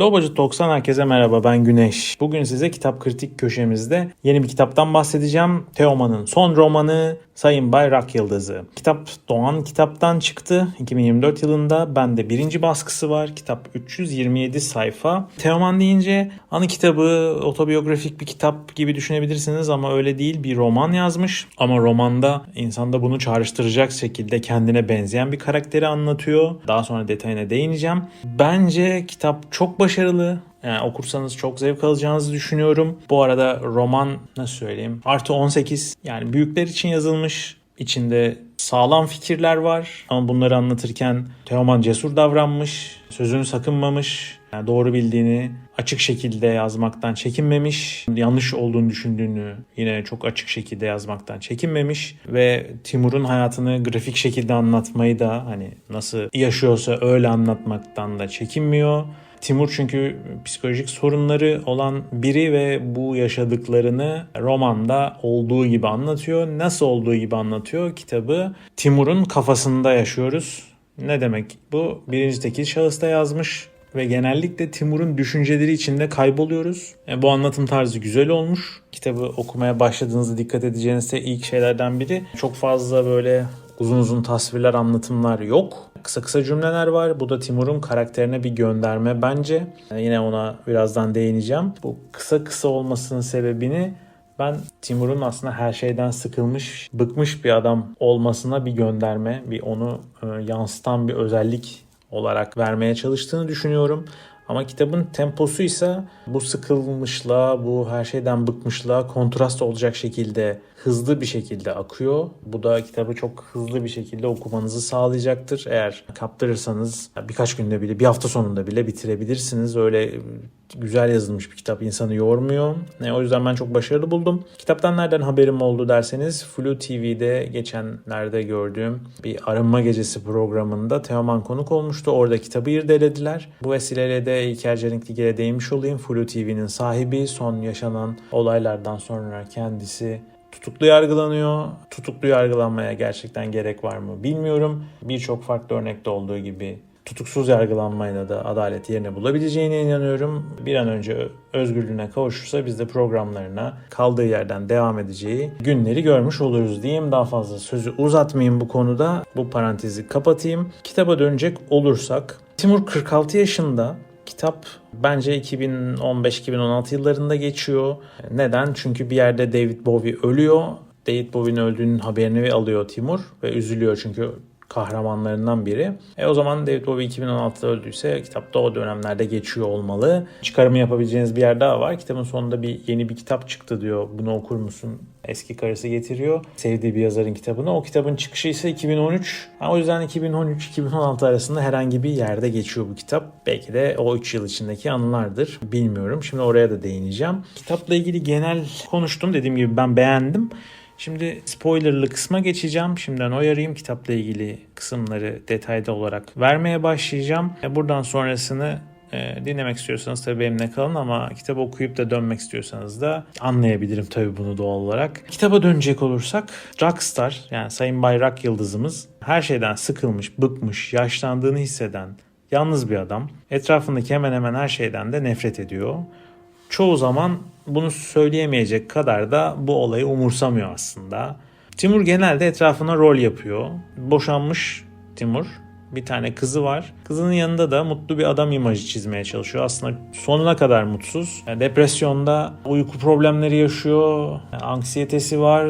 Lobacı 90 herkese merhaba ben Güneş. Bugün size kitap kritik köşemizde yeni bir kitaptan bahsedeceğim. Teoman'ın son romanı Sayın Bay Rak Yıldızı. Kitap Doğan kitaptan çıktı 2024 yılında. Bende birinci baskısı var. Kitap 327 sayfa. Teoman deyince anı kitabı, otobiyografik bir kitap gibi düşünebilirsiniz ama öyle değil. Bir roman yazmış ama romanda insanda bunu çağrıştıracak şekilde kendine benzeyen bir karakteri anlatıyor. Daha sonra detayına değineceğim. Bence kitap çok başarılı. Yani okursanız çok zevk alacağınızı düşünüyorum. Bu arada roman nasıl söyleyeyim? Artı 18 yani büyükler için yazılmış. İçinde sağlam fikirler var ama bunları anlatırken Teoman cesur davranmış, sözünü sakınmamış, yani doğru bildiğini açık şekilde yazmaktan çekinmemiş, yanlış olduğunu düşündüğünü yine çok açık şekilde yazmaktan çekinmemiş ve Timur'un hayatını grafik şekilde anlatmayı da hani nasıl yaşıyorsa öyle anlatmaktan da çekinmiyor. Timur çünkü psikolojik sorunları olan biri ve bu yaşadıklarını romanda olduğu gibi anlatıyor. Nasıl olduğu gibi anlatıyor kitabı. Timur'un kafasında yaşıyoruz. Ne demek bu? Birinci tekil şahısta yazmış ve genellikle Timur'un düşünceleri içinde kayboluyoruz. Yani bu anlatım tarzı güzel olmuş. Kitabı okumaya başladığınızda dikkat edeceğiniz de ilk şeylerden biri çok fazla böyle uzun uzun tasvirler, anlatımlar yok. Kısa kısa cümleler var. Bu da Timur'un karakterine bir gönderme bence. Yani yine ona birazdan değineceğim. Bu kısa kısa olmasının sebebini ben Timur'un aslında her şeyden sıkılmış, bıkmış bir adam olmasına bir gönderme, bir onu e, yansıtan bir özellik olarak vermeye çalıştığını düşünüyorum. Ama kitabın temposu ise bu sıkılmışlığa, bu her şeyden bıkmışlığa kontrast olacak şekilde hızlı bir şekilde akıyor. Bu da kitabı çok hızlı bir şekilde okumanızı sağlayacaktır. Eğer kaptırırsanız birkaç günde bile, bir hafta sonunda bile bitirebilirsiniz. Öyle güzel yazılmış bir kitap insanı yormuyor. E, o yüzden ben çok başarılı buldum. Kitaptan nereden haberim oldu derseniz Flu TV'de geçenlerde gördüğüm bir arınma gecesi programında Teoman konuk olmuştu. Orada kitabı irdelediler. Bu vesileyle de İlker Canikligil'e değinmiş olayım. Flu TV'nin sahibi son yaşanan olaylardan sonra kendisi tutuklu yargılanıyor. Tutuklu yargılanmaya gerçekten gerek var mı bilmiyorum. Birçok farklı örnekte olduğu gibi tutuksuz yargılanmayla da adalet yerine bulabileceğine inanıyorum. Bir an önce özgürlüğüne kavuşursa biz de programlarına kaldığı yerden devam edeceği günleri görmüş oluruz diyeyim. Daha fazla sözü uzatmayayım bu konuda. Bu parantezi kapatayım. Kitaba dönecek olursak Timur 46 yaşında Kitap bence 2015-2016 yıllarında geçiyor. Neden? Çünkü bir yerde David Bowie ölüyor. David Bowie'nin öldüğünün haberini alıyor Timur ve üzülüyor çünkü kahramanlarından biri. E o zaman David Bowie 2016'da öldüyse kitapta o dönemlerde geçiyor olmalı. Çıkarımı yapabileceğiniz bir yer daha var. Kitabın sonunda bir yeni bir kitap çıktı diyor. Bunu okur musun? Eski karısı getiriyor. Sevdiği bir yazarın kitabını. O kitabın çıkışı ise 2013. Yani o yüzden 2013-2016 arasında herhangi bir yerde geçiyor bu kitap. Belki de o 3 yıl içindeki anılardır. Bilmiyorum. Şimdi oraya da değineceğim. Kitapla ilgili genel konuştum. Dediğim gibi ben beğendim. Şimdi spoilerlı kısma geçeceğim. Şimdiden uyarayım kitapla ilgili kısımları detaylı olarak vermeye başlayacağım. E, buradan sonrasını e, dinlemek istiyorsanız tabii benimle kalın ama kitabı okuyup da dönmek istiyorsanız da anlayabilirim tabii bunu doğal olarak. Kitaba dönecek olursak Rockstar yani Sayın Bay Rock yıldızımız her şeyden sıkılmış, bıkmış, yaşlandığını hisseden yalnız bir adam. Etrafındaki hemen hemen her şeyden de nefret ediyor çoğu zaman bunu söyleyemeyecek kadar da bu olayı umursamıyor aslında. Timur genelde etrafına rol yapıyor. Boşanmış Timur. Bir tane kızı var. Kızının yanında da mutlu bir adam imajı çizmeye çalışıyor. Aslında sonuna kadar mutsuz. Yani depresyonda uyku problemleri yaşıyor. Yani anksiyetesi var.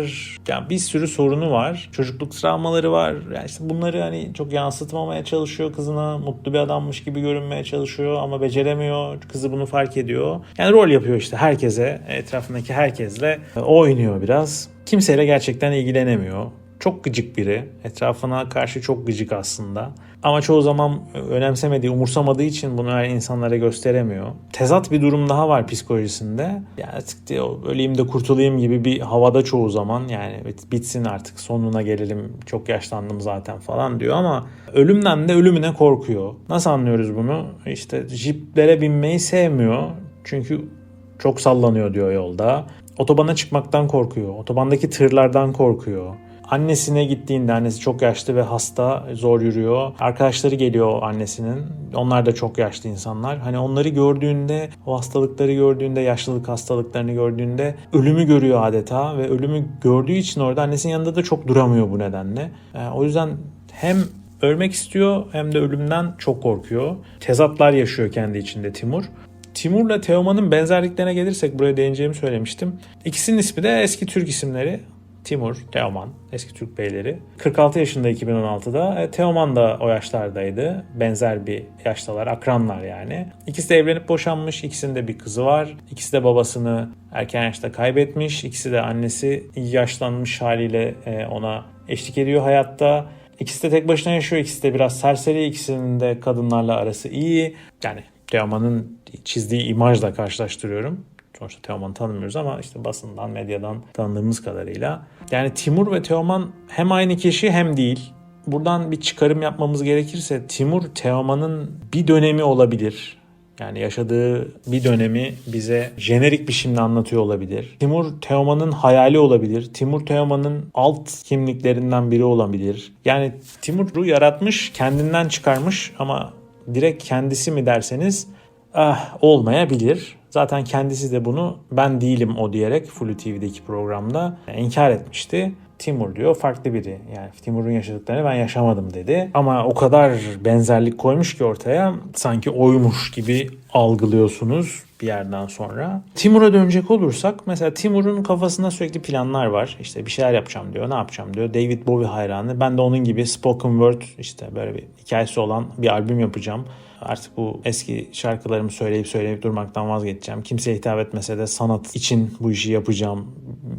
Yani bir sürü sorunu var. Çocukluk travmaları var. Yani işte bunları hani çok yansıtmamaya çalışıyor kızına. Mutlu bir adammış gibi görünmeye çalışıyor ama beceremiyor. Kızı bunu fark ediyor. Yani rol yapıyor işte herkese, etrafındaki herkesle oynuyor biraz. Kimseyle gerçekten ilgilenemiyor. Çok gıcık biri. Etrafına karşı çok gıcık aslında. Ama çoğu zaman önemsemediği, umursamadığı için bunu her insanlara gösteremiyor. Tezat bir durum daha var psikolojisinde. Yani artık diyor, öleyim de kurtulayım gibi bir havada çoğu zaman. Yani bitsin artık sonuna gelelim çok yaşlandım zaten falan diyor ama ölümden de ölümüne korkuyor. Nasıl anlıyoruz bunu? İşte jiplere binmeyi sevmiyor. Çünkü çok sallanıyor diyor yolda. Otobana çıkmaktan korkuyor. Otobandaki tırlardan korkuyor Annesine gittiğinde annesi çok yaşlı ve hasta, zor yürüyor. Arkadaşları geliyor annesinin. Onlar da çok yaşlı insanlar. Hani onları gördüğünde, o hastalıkları gördüğünde, yaşlılık hastalıklarını gördüğünde ölümü görüyor adeta ve ölümü gördüğü için orada annesinin yanında da çok duramıyor bu nedenle. Ee, o yüzden hem ölmek istiyor hem de ölümden çok korkuyor. Tezatlar yaşıyor kendi içinde Timur. Timur'la Teoman'ın benzerliklerine gelirsek buraya değineceğimi söylemiştim. İkisinin ismi de eski Türk isimleri. Timur, Teoman, eski Türk beyleri. 46 yaşında 2016'da. E, Teoman da o yaşlardaydı. Benzer bir yaştalar, akranlar yani. İkisi de evlenip boşanmış. İkisinin bir kızı var. İkisi de babasını erken yaşta kaybetmiş. İkisi de annesi yaşlanmış haliyle e, ona eşlik ediyor hayatta. İkisi de tek başına yaşıyor. İkisi de biraz serseri. İkisinin de kadınlarla arası iyi. Yani Teoman'ın çizdiği imajla karşılaştırıyorum. Sonuçta Teoman'ı tanımıyoruz ama işte basından, medyadan tanıdığımız kadarıyla. Yani Timur ve Teoman hem aynı kişi hem değil. Buradan bir çıkarım yapmamız gerekirse Timur Teoman'ın bir dönemi olabilir. Yani yaşadığı bir dönemi bize jenerik biçimde anlatıyor olabilir. Timur Teoman'ın hayali olabilir. Timur Teoman'ın alt kimliklerinden biri olabilir. Yani Timur'u yaratmış, kendinden çıkarmış ama direkt kendisi mi derseniz ah, olmayabilir. Zaten kendisi de bunu ben değilim o diyerek Flu TV'deki programda inkar etmişti. Timur diyor farklı biri. Yani Timur'un yaşadıklarını ben yaşamadım dedi. Ama o kadar benzerlik koymuş ki ortaya sanki oymuş gibi algılıyorsunuz bir yerden sonra. Timur'a dönecek olursak mesela Timur'un kafasında sürekli planlar var. İşte bir şeyler yapacağım diyor, ne yapacağım diyor. David Bowie hayranı. Ben de onun gibi spoken word işte böyle bir hikayesi olan bir albüm yapacağım. Artık bu eski şarkılarımı söyleyip söyleyip durmaktan vazgeçeceğim. Kimseye hitap etmese de sanat için bu işi yapacağım.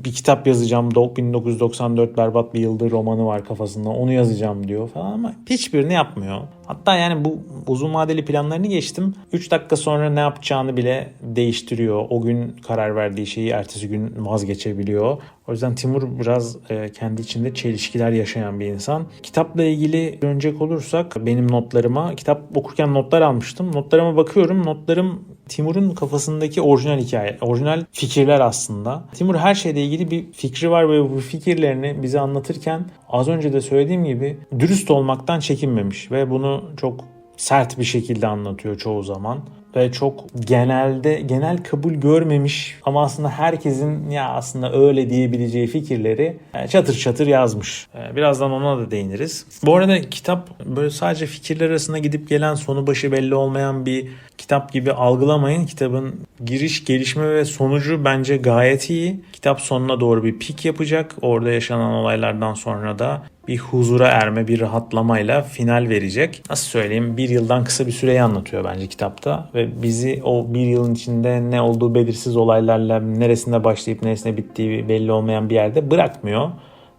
Bir kitap yazacağım. 1994 berbat bir yıldır romanı var kafasında. Onu yazacağım diyor falan ama hiçbirini yapmıyor. Hatta yani bu uzun vadeli planlarını geçtim. 3 dakika sonra ne yapacağını bile değiştiriyor. O gün karar verdiği şeyi ertesi gün vazgeçebiliyor. O yüzden Timur biraz e, kendi içinde çelişkiler yaşayan bir insan. Kitapla ilgili dönecek olursak benim notlarıma, kitap okurken notlar almıştım. Notlarıma bakıyorum. Notlarım Timur'un kafasındaki orijinal hikaye, orijinal fikirler aslında. Timur her şeyle ilgili bir fikri var ve bu fikirlerini bize anlatırken az önce de söylediğim gibi dürüst olmaktan çekinmemiş ve bunu çok sert bir şekilde anlatıyor çoğu zaman ve çok genelde genel kabul görmemiş ama aslında herkesin ya aslında öyle diyebileceği fikirleri e, çatır çatır yazmış. E, birazdan ona da değiniriz. Bu arada kitap böyle sadece fikirler arasında gidip gelen sonu başı belli olmayan bir kitap gibi algılamayın. Kitabın giriş, gelişme ve sonucu bence gayet iyi. Kitap sonuna doğru bir pik yapacak. Orada yaşanan olaylardan sonra da bir huzura erme, bir rahatlamayla final verecek. Nasıl söyleyeyim? Bir yıldan kısa bir süreyi anlatıyor bence kitapta. Ve bizi o bir yılın içinde ne olduğu belirsiz olaylarla neresinde başlayıp neresinde bittiği belli olmayan bir yerde bırakmıyor.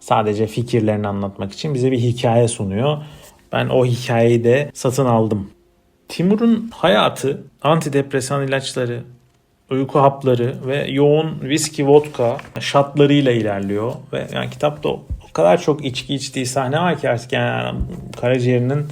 Sadece fikirlerini anlatmak için bize bir hikaye sunuyor. Ben o hikayeyi de satın aldım. Timur'un hayatı antidepresan ilaçları, uyku hapları ve yoğun viski vodka şatlarıyla ilerliyor ve yani kitapta kadar çok içki içtiği sahne var ki artık yani karaciğerinin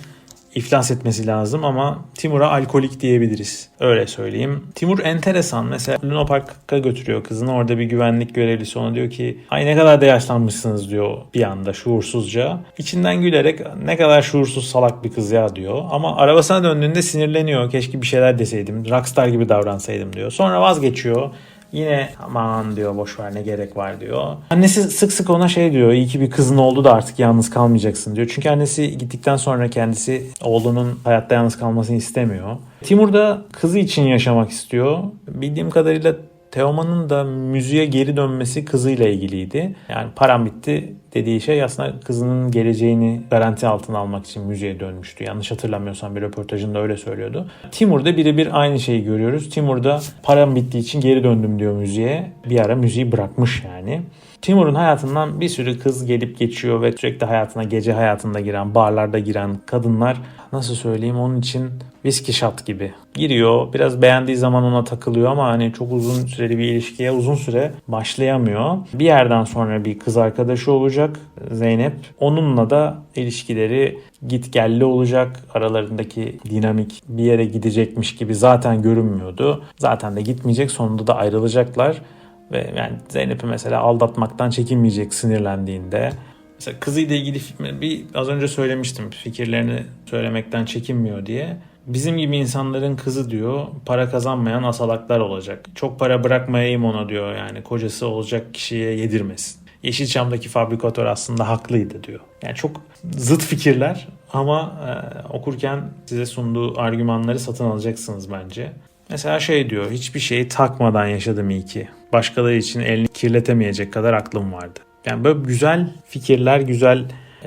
iflas etmesi lazım ama Timur'a alkolik diyebiliriz. Öyle söyleyeyim. Timur enteresan. Mesela Luna Park'a götürüyor kızını. Orada bir güvenlik görevlisi ona diyor ki ay ne kadar da yaşlanmışsınız diyor bir anda şuursuzca. İçinden gülerek ne kadar şuursuz salak bir kız ya diyor. Ama arabasına döndüğünde sinirleniyor. Keşke bir şeyler deseydim. Rockstar gibi davransaydım diyor. Sonra vazgeçiyor. Yine aman diyor boş ver ne gerek var diyor. Annesi sık sık ona şey diyor iyi ki bir kızın oldu da artık yalnız kalmayacaksın diyor. Çünkü annesi gittikten sonra kendisi oğlunun hayatta yalnız kalmasını istemiyor. Timur da kızı için yaşamak istiyor. Bildiğim kadarıyla Teoman'ın da müziğe geri dönmesi kızıyla ilgiliydi. Yani param bitti dediği şey aslında kızının geleceğini garanti altına almak için müziğe dönmüştü. Yanlış hatırlamıyorsam bir röportajında öyle söylüyordu. Timur'da birebir aynı şeyi görüyoruz. Timur'da param bittiği için geri döndüm diyor müziğe. Bir ara müziği bırakmış yani. Timur'un hayatından bir sürü kız gelip geçiyor ve sürekli hayatına gece hayatında giren, barlarda giren kadınlar nasıl söyleyeyim onun için viski shot gibi. Giriyor biraz beğendiği zaman ona takılıyor ama hani çok uzun süreli bir ilişkiye uzun süre başlayamıyor. Bir yerden sonra bir kız arkadaşı olacak Zeynep. Onunla da ilişkileri git gelli olacak. Aralarındaki dinamik bir yere gidecekmiş gibi zaten görünmüyordu. Zaten de gitmeyecek sonunda da ayrılacaklar. Ve yani Zeynep'i mesela aldatmaktan çekinmeyecek sinirlendiğinde. Mesela kızıyla ilgili bir az önce söylemiştim fikirlerini söylemekten çekinmiyor diye. Bizim gibi insanların kızı diyor para kazanmayan asalaklar olacak. Çok para bırakmayayım ona diyor yani kocası olacak kişiye yedirmesin. Yeşilçam'daki fabrikatör aslında haklıydı diyor. Yani çok zıt fikirler ama e, okurken size sunduğu argümanları satın alacaksınız bence. Mesela şey diyor hiçbir şeyi takmadan yaşadım iyi ki. Başkaları için elini kirletemeyecek kadar aklım vardı. Yani böyle güzel fikirler, güzel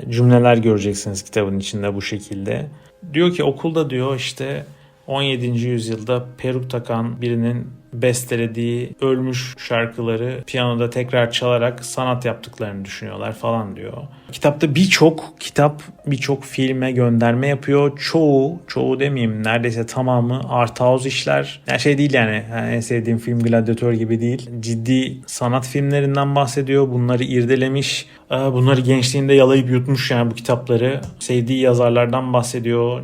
cümleler göreceksiniz kitabın içinde bu şekilde. Diyor ki okulda diyor işte 17. yüzyılda peruk takan birinin bestelediği ölmüş şarkıları piyanoda tekrar çalarak sanat yaptıklarını düşünüyorlar falan diyor. Kitapta birçok kitap birçok filme gönderme yapıyor. Çoğu, çoğu demeyeyim neredeyse tamamı art house işler. Yani şey değil yani, yani en sevdiğim film Gladiator gibi değil. Ciddi sanat filmlerinden bahsediyor. Bunları irdelemiş. Ee, Bunları gençliğinde yalayıp yutmuş yani bu kitapları. Sevdiği yazarlardan bahsediyor.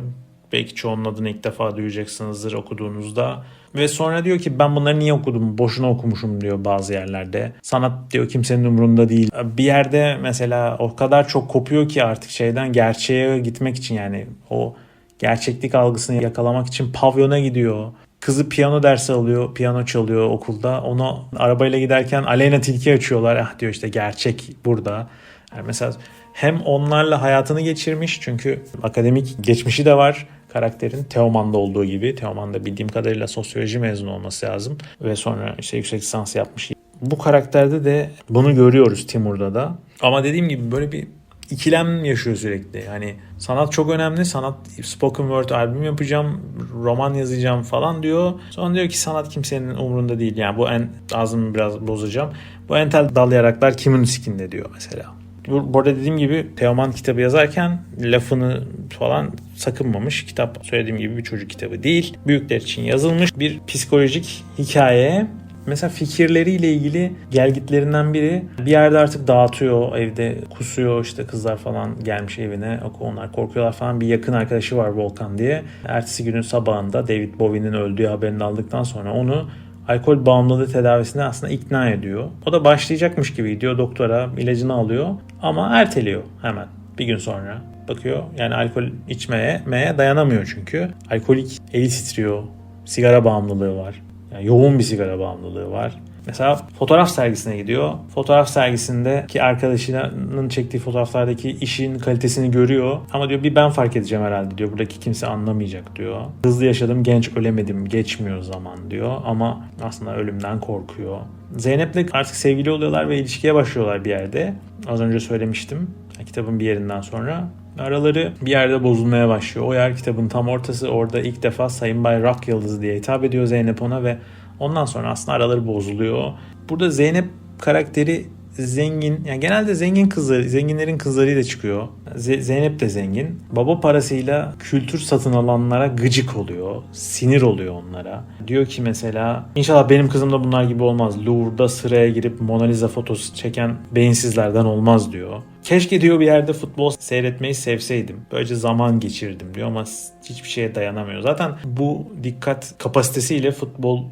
Belki çoğunun adını ilk defa duyacaksınızdır okuduğunuzda. Ve sonra diyor ki ben bunları niye okudum? Boşuna okumuşum diyor bazı yerlerde. Sanat diyor kimsenin umurunda değil. Bir yerde mesela o kadar çok kopuyor ki artık şeyden gerçeğe gitmek için yani o gerçeklik algısını yakalamak için pavyona gidiyor. Kızı piyano dersi alıyor, piyano çalıyor okulda. Onu arabayla giderken Aleyna Tilki açıyorlar. Ah diyor işte gerçek burada. Yani mesela hem onlarla hayatını geçirmiş çünkü akademik geçmişi de var karakterin Teoman'da olduğu gibi. Teoman'da bildiğim kadarıyla sosyoloji mezunu olması lazım ve sonra işte yüksek lisans yapmış. Bu karakterde de bunu görüyoruz Timur'da da. Ama dediğim gibi böyle bir ikilem yaşıyor sürekli. Yani sanat çok önemli. Sanat spoken word albüm yapacağım, roman yazacağım falan diyor. Sonra diyor ki sanat kimsenin umurunda değil. Yani bu en ağzımı biraz bozacağım. Bu entel dalayaraklar kimin sikinde diyor mesela. Bu, bu arada dediğim gibi Teoman kitabı yazarken lafını falan sakınmamış. Kitap söylediğim gibi bir çocuk kitabı değil. Büyükler için yazılmış bir psikolojik hikaye. Mesela fikirleriyle ilgili gelgitlerinden biri bir yerde artık dağıtıyor evde kusuyor işte kızlar falan gelmiş evine onlar korkuyorlar falan bir yakın arkadaşı var Volkan diye. Ertesi günün sabahında David Bowie'nin öldüğü haberini aldıktan sonra onu alkol bağımlılığı tedavisine aslında ikna ediyor. O da başlayacakmış gibi gidiyor doktora ilacını alıyor ama erteliyor hemen bir gün sonra. Bakıyor yani alkol içmeye meye dayanamıyor çünkü. Alkolik eli titriyor. Sigara bağımlılığı var. Yani yoğun bir sigara bağımlılığı var. Mesela fotoğraf sergisine gidiyor. Fotoğraf sergisindeki arkadaşının çektiği fotoğraflardaki işin kalitesini görüyor. Ama diyor bir ben fark edeceğim herhalde diyor. Buradaki kimse anlamayacak diyor. Hızlı yaşadım genç ölemedim geçmiyor zaman diyor. Ama aslında ölümden korkuyor. Zeynep'le artık sevgili oluyorlar ve ilişkiye başlıyorlar bir yerde. Az önce söylemiştim. Kitabın bir yerinden sonra. Araları bir yerde bozulmaya başlıyor. O yer kitabın tam ortası. Orada ilk defa Sayın Bay Rock Yıldızı diye hitap ediyor Zeynep ona ve ondan sonra aslında araları bozuluyor. Burada Zeynep karakteri zengin, yani genelde zengin kızları, zenginlerin kızlarıyla çıkıyor. Z- Zeynep de zengin. Baba parasıyla kültür satın alanlara gıcık oluyor. Sinir oluyor onlara. Diyor ki mesela inşallah benim kızım da bunlar gibi olmaz. Louvre'da sıraya girip Mona Lisa fotosu çeken beyinsizlerden olmaz diyor. Keşke diyor bir yerde futbol seyretmeyi sevseydim. Böylece zaman geçirdim diyor ama hiçbir şeye dayanamıyor. Zaten bu dikkat kapasitesiyle futbol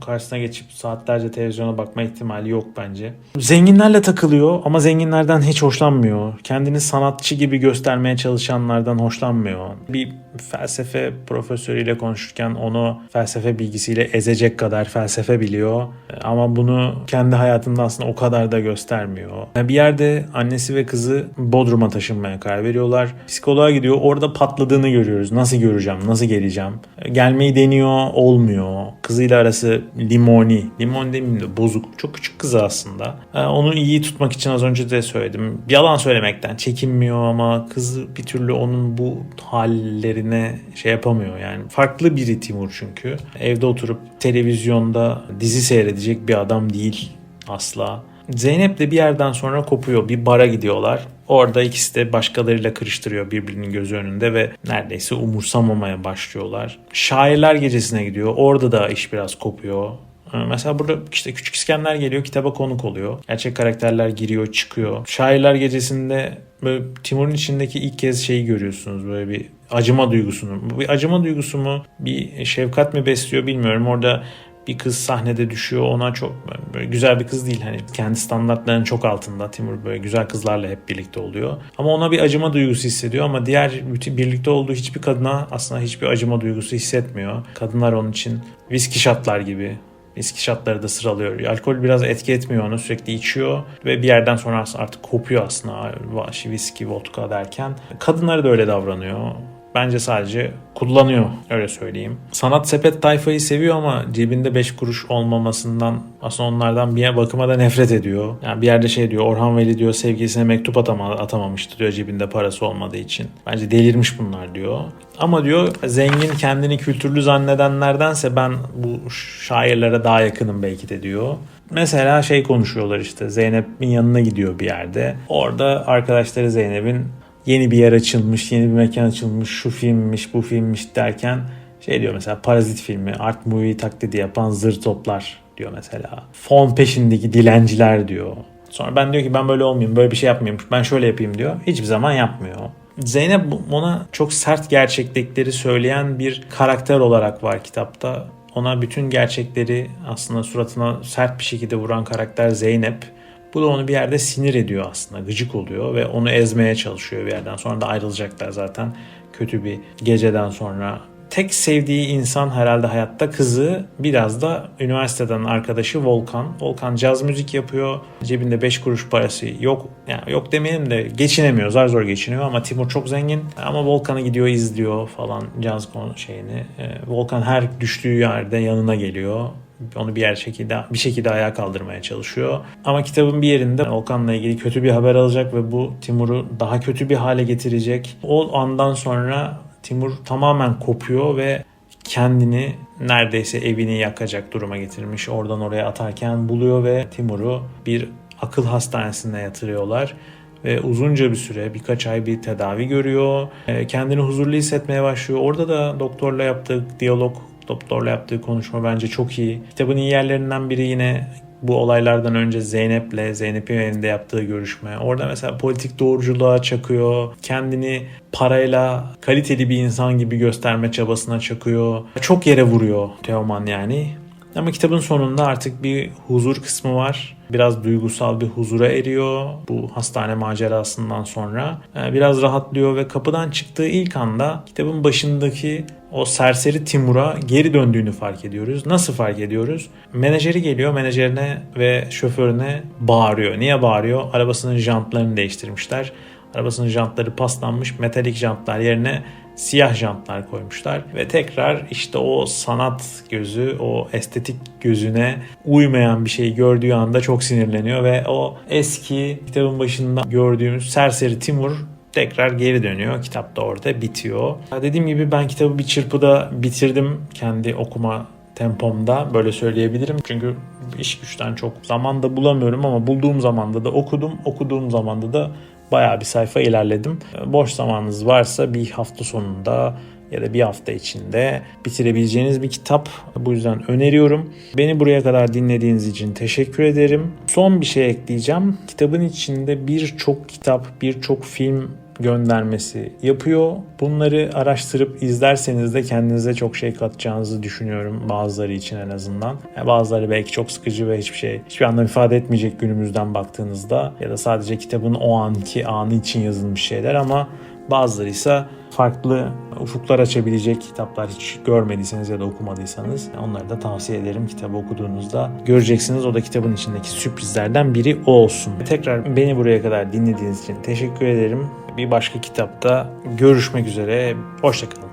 karşısına geçip saatlerce televizyona bakma ihtimali yok bence. Zenginlerle takılıyor ama zenginlerden hiç hoşlanmıyor. Kendini sanatçı gibi göstermeye çalışanlardan hoşlanmıyor. Bir felsefe profesörüyle konuşurken onu felsefe bilgisiyle ezecek kadar felsefe biliyor. Ama bunu kendi hayatında aslında o kadar da göstermiyor. Bir yerde annesi ve kızı Bodrum'a taşınmaya karar veriyorlar. Psikoloğa gidiyor. Orada patladığını görüyoruz. Nasıl göreceğim? Nasıl geleceğim? Gelmeyi deniyor. Olmuyor. Kızıyla arası limoni. Limon demeyeyim de bozuk. Çok küçük kızı aslında. Onu iyi tutmak için az önce de söyledim. Yalan söylemekten çekinmiyor ama kızı bir türlü onun bu hallerine şey yapamıyor yani. Farklı biri Timur çünkü. Evde oturup televizyonda dizi seyredecek bir adam değil asla. Zeynep de bir yerden sonra kopuyor. Bir bara gidiyorlar. Orada ikisi de başkalarıyla kırıştırıyor birbirinin gözü önünde ve neredeyse umursamamaya başlıyorlar. Şairler gecesine gidiyor. Orada da iş biraz kopuyor. Mesela burada işte Küçük İskender geliyor kitaba konuk oluyor. Gerçek karakterler giriyor çıkıyor. Şairler gecesinde böyle Timur'un içindeki ilk kez şeyi görüyorsunuz böyle bir acıma duygusunu. Bir acıma duygusu mu bir şefkat mi besliyor bilmiyorum. Orada bir kız sahnede düşüyor ona çok böyle güzel bir kız değil. Hani kendi standartlarının çok altında Timur böyle güzel kızlarla hep birlikte oluyor. Ama ona bir acıma duygusu hissediyor ama diğer bütün birlikte olduğu hiçbir kadına aslında hiçbir acıma duygusu hissetmiyor. Kadınlar onun için viski şatlar gibi viski şatları da sıralıyor. Alkol biraz etki etmiyor onu sürekli içiyor ve bir yerden sonra artık kopuyor aslında. Viski vodka derken. Kadınları da öyle davranıyor Bence sadece kullanıyor öyle söyleyeyim. Sanat sepet tayfayı seviyor ama cebinde 5 kuruş olmamasından aslında onlardan bir bakıma da nefret ediyor. Yani bir yerde şey diyor Orhan Veli diyor sevgilisine mektup atama, atamamıştı diyor cebinde parası olmadığı için. Bence delirmiş bunlar diyor. Ama diyor zengin kendini kültürlü zannedenlerdense ben bu şairlere daha yakınım belki de diyor. Mesela şey konuşuyorlar işte Zeynep'in yanına gidiyor bir yerde. Orada arkadaşları Zeynep'in yeni bir yer açılmış, yeni bir mekan açılmış, şu filmmiş, bu filmmiş derken şey diyor mesela Parazit filmi, art movie taklidi yapan zır toplar diyor mesela. Fon peşindeki dilenciler diyor. Sonra ben diyor ki ben böyle olmayayım, böyle bir şey yapmayayım, ben şöyle yapayım diyor. Hiçbir zaman yapmıyor. Zeynep ona çok sert gerçeklikleri söyleyen bir karakter olarak var kitapta. Ona bütün gerçekleri aslında suratına sert bir şekilde vuran karakter Zeynep. Bu da onu bir yerde sinir ediyor aslında. Gıcık oluyor ve onu ezmeye çalışıyor bir yerden. Sonra da ayrılacaklar zaten kötü bir geceden sonra. Tek sevdiği insan herhalde hayatta kızı biraz da üniversiteden arkadaşı Volkan. Volkan caz müzik yapıyor. Cebinde 5 kuruş parası yok. Yani yok demeyelim de geçinemiyor. Zar zor geçiniyor ama Timur çok zengin. Ama Volkan'ı gidiyor izliyor falan caz şeyini. Volkan her düştüğü yerde yanına geliyor onu bir yer şekilde bir şekilde ayağa kaldırmaya çalışıyor. Ama kitabın bir yerinde Volkan'la ilgili kötü bir haber alacak ve bu Timur'u daha kötü bir hale getirecek. O andan sonra Timur tamamen kopuyor ve kendini neredeyse evini yakacak duruma getirmiş. Oradan oraya atarken buluyor ve Timur'u bir akıl hastanesine yatırıyorlar ve uzunca bir süre birkaç ay bir tedavi görüyor. Kendini huzurlu hissetmeye başlıyor. Orada da doktorla yaptığı diyalog Doktorla yaptığı konuşma bence çok iyi. Kitabın iyi yerlerinden biri yine bu olaylardan önce Zeynep'le, Zeynep'in evinde yaptığı görüşme. Orada mesela politik doğruculuğa çakıyor. Kendini parayla kaliteli bir insan gibi gösterme çabasına çakıyor. Çok yere vuruyor Teoman yani. Ama kitabın sonunda artık bir huzur kısmı var. Biraz duygusal bir huzura eriyor bu hastane macerasından sonra. Ee, biraz rahatlıyor ve kapıdan çıktığı ilk anda kitabın başındaki o serseri Timur'a geri döndüğünü fark ediyoruz. Nasıl fark ediyoruz? Menajeri geliyor, menajerine ve şoförüne bağırıyor. Niye bağırıyor? Arabasının jantlarını değiştirmişler. Arabasının jantları paslanmış, metalik jantlar yerine siyah jantlar koymuşlar ve tekrar işte o sanat gözü, o estetik gözüne uymayan bir şey gördüğü anda çok sinirleniyor ve o eski kitabın başında gördüğümüz serseri Timur tekrar geri dönüyor. Kitap da orada bitiyor. Dediğim gibi ben kitabı bir çırpıda bitirdim kendi okuma tempomda böyle söyleyebilirim. Çünkü iş güçten çok zaman da bulamıyorum ama bulduğum zamanda da okudum. Okuduğum zamanda da bayağı bir sayfa ilerledim. Boş zamanınız varsa bir hafta sonunda ya da bir hafta içinde bitirebileceğiniz bir kitap. Bu yüzden öneriyorum. Beni buraya kadar dinlediğiniz için teşekkür ederim. Son bir şey ekleyeceğim. Kitabın içinde birçok kitap, birçok film göndermesi yapıyor. Bunları araştırıp izlerseniz de kendinize çok şey katacağınızı düşünüyorum bazıları için en azından. Bazıları belki çok sıkıcı ve hiçbir şey hiçbir anlam ifade etmeyecek günümüzden baktığınızda ya da sadece kitabın o anki anı için yazılmış şeyler ama bazıları ise farklı ufuklar açabilecek kitaplar hiç görmediyseniz ya da okumadıysanız onları da tavsiye ederim kitabı okuduğunuzda. Göreceksiniz o da kitabın içindeki sürprizlerden biri o olsun. Tekrar beni buraya kadar dinlediğiniz için teşekkür ederim. Bir başka kitapta görüşmek üzere. Hoşçakalın.